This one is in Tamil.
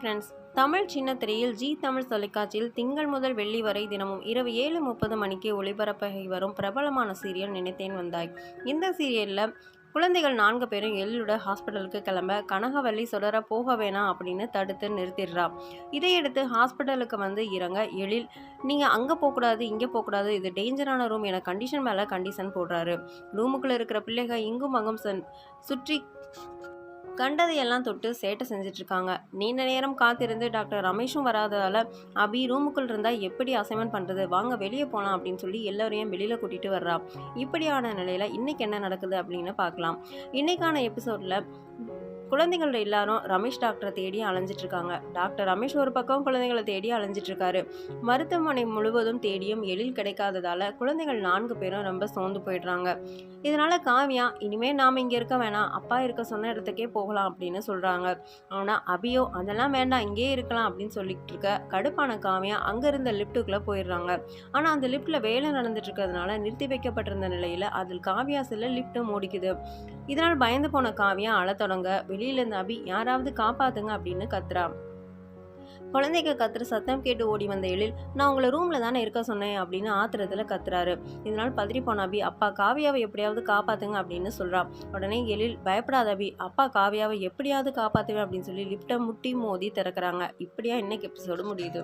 ஃப்ரெண்ட்ஸ் தமிழ் சின்ன திரையில் ஜி தமிழ் தொலைக்காட்சியில் திங்கள் முதல் வெள்ளி வரை தினமும் இரவு ஏழு முப்பது மணிக்கு ஒளிபரப்பாகி வரும் பிரபலமான சீரியல் நினைத்தேன் வந்தாய். இந்த சீரியலில் குழந்தைகள் நான்கு பேரும் எள்ளுட ஹாஸ்பிட்டலுக்கு கிளம்ப கனகவள்ளி தொடர போக வேணாம் அப்படின்னு தடுத்து நிறுத்திடுறா. இதையடுத்து ஹாஸ்பிட்டலுக்கு வந்து இறங்க எழில் நீங்கள் அங்கே போகக்கூடாது இங்கே போகக்கூடாது இது டேஞ்சரான ரூம் என கண்டிஷன் மேலே கண்டிஷன் போடுறாரு. ரூமுக்குள்ளே இருக்கிற பிள்ளைகள் இங்கும் அங்கும் சென் சுற்றி கண்டதையெல்லாம் தொட்டு சேட்டை செஞ்சுட்டு இருக்காங்க நீண்ட நேரம் காத்திருந்து டாக்டர் ரமேஷும் வராததால் அபி ரூமுக்குள் இருந்தால் எப்படி அசைன்மெண்ட் பண்ணுறது வாங்க வெளியே போகலாம் அப்படின்னு சொல்லி எல்லோரையும் வெளியில் கூட்டிகிட்டு வர்றா. இப்படியான நிலையில் இன்றைக்கி என்ன நடக்குது அப்படின்னு பார்க்கலாம். இன்றைக்கான எபிசோடில் குழந்தைகள் எல்லாரும் ரமேஷ் டாக்டரை தேடி அலைஞ்சிட்டு இருக்காங்க டாக்டர் ரமேஷ் ஒரு பக்கம் குழந்தைகளை தேடி அலைஞ்சிட்டு இருக்காரு மருத்துவமனை முழுவதும் தேடியும் எழில் கிடைக்காததால குழந்தைகள் நான்கு பேரும் ரொம்ப சோர்ந்து போயிடுறாங்க. இதனால காவியா இனிமே நாம இங்க இருக்க வேணாம். அப்பா இருக்க சொன்ன இடத்துக்கே போகலாம் அப்படின்னு சொல்றாங்க. ஆனா அபியோ அதெல்லாம் வேண்டாம். இங்கேயே இருக்கலாம் அப்படின்னு சொல்லிட்டு இருக்க கடுப்பான காவியா அங்க இருந்த லிப்டுக்குள்ள போயிடுறாங்க. ஆனா அந்த லிப்ட்ல வேலை நடந்துட்டு இருக்கிறதுனால நிறுத்தி வைக்கப்பட்டிருந்த நிலையில அதில் காவியா செல்ல லிப்ட் மூடிக்குது. இதனால் பயந்து போன காவியா அழத் தொடங்க வெளியில இருந்த அபி யாராவது காப்பாத்துங்க அப்படின்னு கத்துறா. குழந்தைக்கு கத்துற சத்தம் கேட்டு ஓடி வந்த எழில் நான் உங்களை ரூம்ல தானே இருக்க சொன்னேன் அப்படின்னு ஆத்திரத்துல கத்துறாரு. இதனால் பதறி போன அபி அப்பா காவியாவை எப்படியாவது காப்பாத்துங்க அப்படின்னு சொல்கிறான் உடனே எழில் பயப்படாத அபி அப்பா காவியாவை எப்படியாவது காப்பாத்துவேன் அப்படின்னு சொல்லி லிப்டை முட்டி மோதி திறக்கிறாங்க. இப்படியா இன்னைக்கு எபிசோடு முடியுது.